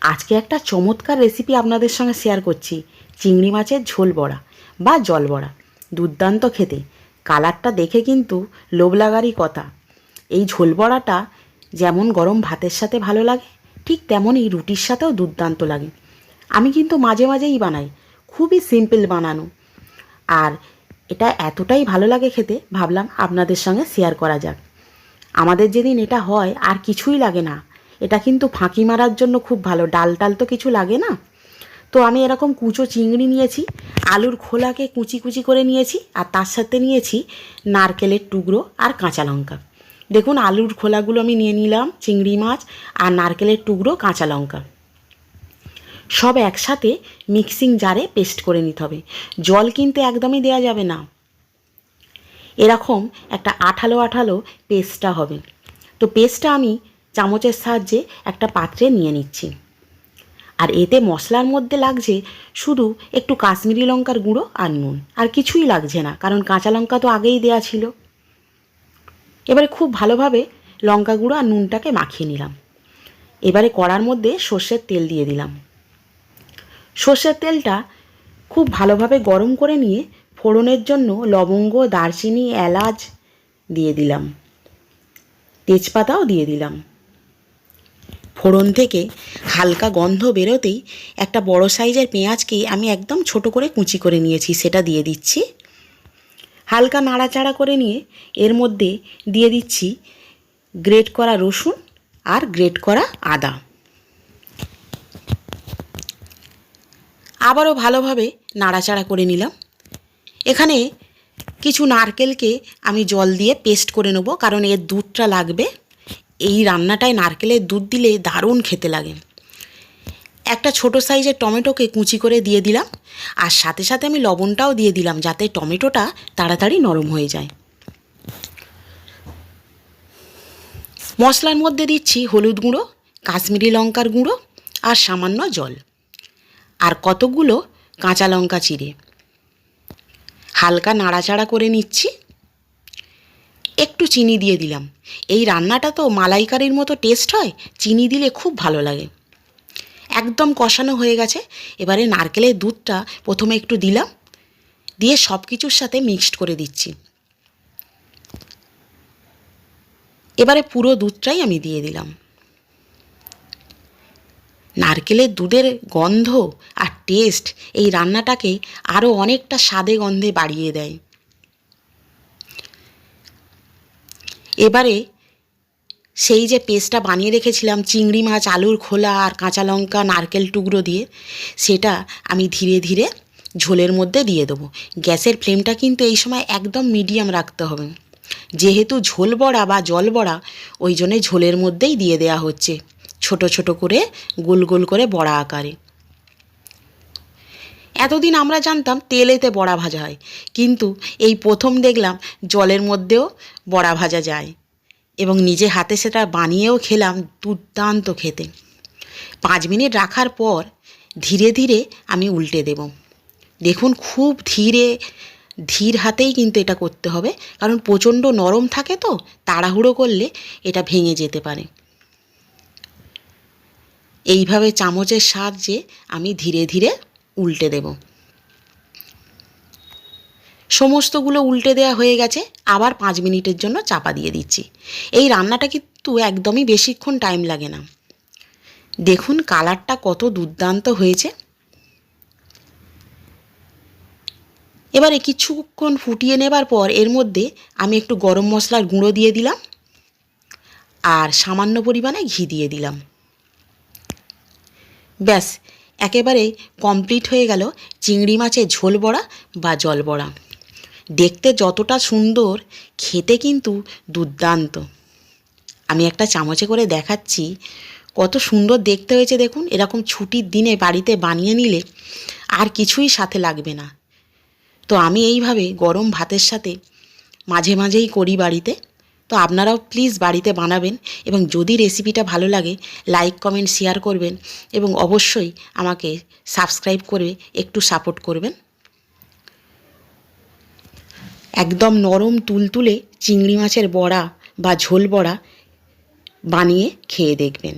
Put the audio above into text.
আজকে একটা চমৎকার রেসিপি আপনাদের সঙ্গে শেয়ার করছি। চিংড়ি মাছের ঝোল বড়া বা জল বড়া। দুর্দান্ত খেতে। কালারটা দেখে কিন্তু লোভ লাগারই কথা। এই ঝোল বড়াটা যেমন গরম ভাতের সাথে ভালো লাগে, ঠিক তেমনই রুটির সাথেও দুর্দান্ত লাগে। আমি কিন্তু মাঝে মাঝেই বানাই, খুবই সিম্পল বানানো। আর এটা এতটাই ভালো লাগে খেতে, ভাবলাম আপনাদের সঙ্গে শেয়ার করা যাক। আমাদের যেদিন এটা হয়, আর কিছুই লাগে না। এটা কিন্তু ফাঁকি মারার জন্য খুব ভালো। ডাল টাল তো কিছু লাগে না। তো আমি এরকম কুচো চিংড়ি নিয়েছি, আলুর খোলাকে কুচি কুচি করে নিয়েছি, আর তার সাথে নিয়েছি নারকেলের টুকরো আর কাঁচা লঙ্কা। দেখুন, আলুর খোলাগুলো আমি নিয়ে নিলাম, চিংড়ি মাছ আর নারকেলের টুকরো, কাঁচা লঙ্কা। সব একসাথে মিক্সিং জারে পেস্ট করে নিতে হবে। জল কিন্তু একদমই দেওয়া যাবে না। এরকম একটা আঠালো আঠালো পেস্টটা হবে। তো পেস্টটা আমি চামচের সাহায্যে একটা পাত্রে নিয়ে নিচ্ছি। আর এতে মশলার মধ্যে লাগছে শুধু একটু কাশ্মীরি লঙ্কার গুঁড়ো আর নুন। আর কিছুই লাগছে না, কারণ কাঁচা লঙ্কা তো আগেই দেয়া ছিল। এবারে খুব ভালোভাবে লঙ্কা গুঁড়ো আর নুনটাকে মাখিয়ে নিলাম। এবারে কড়ার মধ্যে সর্ষের তেল দিয়ে দিলাম। সর্ষের তেলটা খুব ভালোভাবে গরম করে নিয়ে ফোড়নের জন্য লবঙ্গ, দারচিনি, এলাচ দিয়ে দিলাম। তেজপাতাও দিয়ে দিলাম। ফোড়ন থেকে হালকা গন্ধ বেরোতেই একটা বড় সাইজের পেঁয়াজকে আমি একদম ছোট করে কুচি করে নিয়েছি, সেটা দিয়ে দিচ্ছি। হালকা নাড়াচাড়া করে নিয়ে এর মধ্যে দিয়ে দিচ্ছি গ্রেট করা রসুন আর গ্রেট করা আদা। আবারও ভালোভাবে নাড়াচাড়া করে নিলাম। এখানে কিছু নারকেলকে আমি জল দিয়ে পেস্ট করে নেব, কারণ এর দুধটা লাগবে। এই রান্নাটায় নারকেলের দুধ দিলে দারুণ খেতে লাগে। একটা ছোট সাইজের টমেটোকে কুচি করে দিয়ে দিলাম, আর সাথে সাথে আমি লবণটাও দিয়ে দিলাম যাতে টমেটোটা তাড়াতাড়ি নরম হয়ে যায়। মশলার মধ্যে দিচ্ছি হলুদ গুঁড়ো, কাশ্মীরি লঙ্কার গুঁড়ো, আর সামান্য জল, আর কতগুলো কাঁচা লঙ্কা চিড়ে। হালকা নাড়াচাড়া করে নিচ্ছি। একটু চিনি দিয়ে দিলাম। এই রান্নাটা তো মালাইকারির মতো টেস্ট হয়, চিনি দিলে খুব ভালো লাগে। একদম কষানো হয়ে গেছে, এবারে নারকেলের দুধটা প্রথমে একটু দিলাম, দিয়ে সব কিছুর সাথে মিক্সড করে দিচ্ছি। এবারে পুরো দুধটাই আমি দিয়ে দিলাম। নারকেলের দুধের গন্ধ আর টেস্ট এই রান্নাটাকে আরও অনেকটা স্বাদে গন্ধে বাড়িয়ে দেয়। এবারে সেই যে পেস্টটা বানিয়ে রেখেছিলাম, চিংড়ি মাছ, আলুর খোলা আর কাঁচা লঙ্কা, নারকেল টুকরো দিয়ে, সেটা আমি ধীরে ধীরে ঝোলের মধ্যে দিয়ে দেবো। গ্যাসের ফ্লেমটা কিন্তু এই সময় একদম মিডিয়াম রাখতে হবে। যেহেতু ঝোল বড়া বা জল বড়া, ওই জন্যে ঝোলের মধ্যেই দিয়ে দেওয়া হচ্ছে। ছোট ছোট করে গোল গোল করে বড়া আকারে। এতদিন আমরা জানতাম তেলেতে বড়া ভাজা হয়। কিন্তু এই প্রথম দেখলাম জলের মধ্যেও বড়া ভাজা যায় এবং নিজে হাতে সেটা বানিয়েও খেলাম দুর্দান্ত খেতে। পাঁচ মিনিট রাখার পর ধীরে ধীরে আমি উল্টে দেব। দেখুন খুব ধীরে, ধীর হাতেই কিন্তু এটা করতে হবে, কারণ প্রচণ্ড নরম থাকে তো, তাড়াহুড়ো করলে এটা ভেঙে যেতে পারে। এইভাবে চামচের সাহায্যে আমি ধীরে ধীরে উল্টে দেব। সমস্তগুলো উল্টে দেওয়া হয়ে গেছে, আবার পাঁচ মিনিটের জন্য চাপা দিয়ে দিচ্ছি। এই রান্নাটা কিন্তু একদমই বেশিক্ষণ টাইম লাগে না। দেখুন কালারটা কত দুর্দান্ত হয়েছে। এবারে কিছুক্ষণ ফুটিয়ে নেবার পর এর মধ্যে আমি একটু গরম মশলার গুঁড়ো দিয়ে দিলাম আর সামান্য পরিমাণে ঘি দিয়ে দিলাম। ব্যাস একেবারে কমপ্লিট হয়ে গেল চিংড়ি মাছের ঝোল বড়া বা জল বড়া। দেখতে যতটা সুন্দর, খেতে কিন্তু দুর্দান্ত। আমি একটা চামচে করে দেখাচ্ছি, কত সুন্দর দেখতে হয়েছে দেখুন, এরকম ছুটির দিনে বাড়িতে বানিয়ে নিলে আর কিছুই সাথে লাগবে না। তো আমি এইভাবে গরম ভাতের সাথে মাঝে মাঝেই করি বাড়িতে। তো আপনারাও প্লিজ বাড়িতে বানাবেন এবং যদি রেসিপিটা ভালো লাগে লাইক কমেন্ট শেয়ার করবেন এবং অবশ্যই আমাকে সাবস্ক্রাইব করে একটু সাপোর্ট করবেন। একদম নরম তুলতুলে চিংড়ি মাছের বড়া বা ঝোল বড়া বানিয়ে খেয়ে দেখবেন।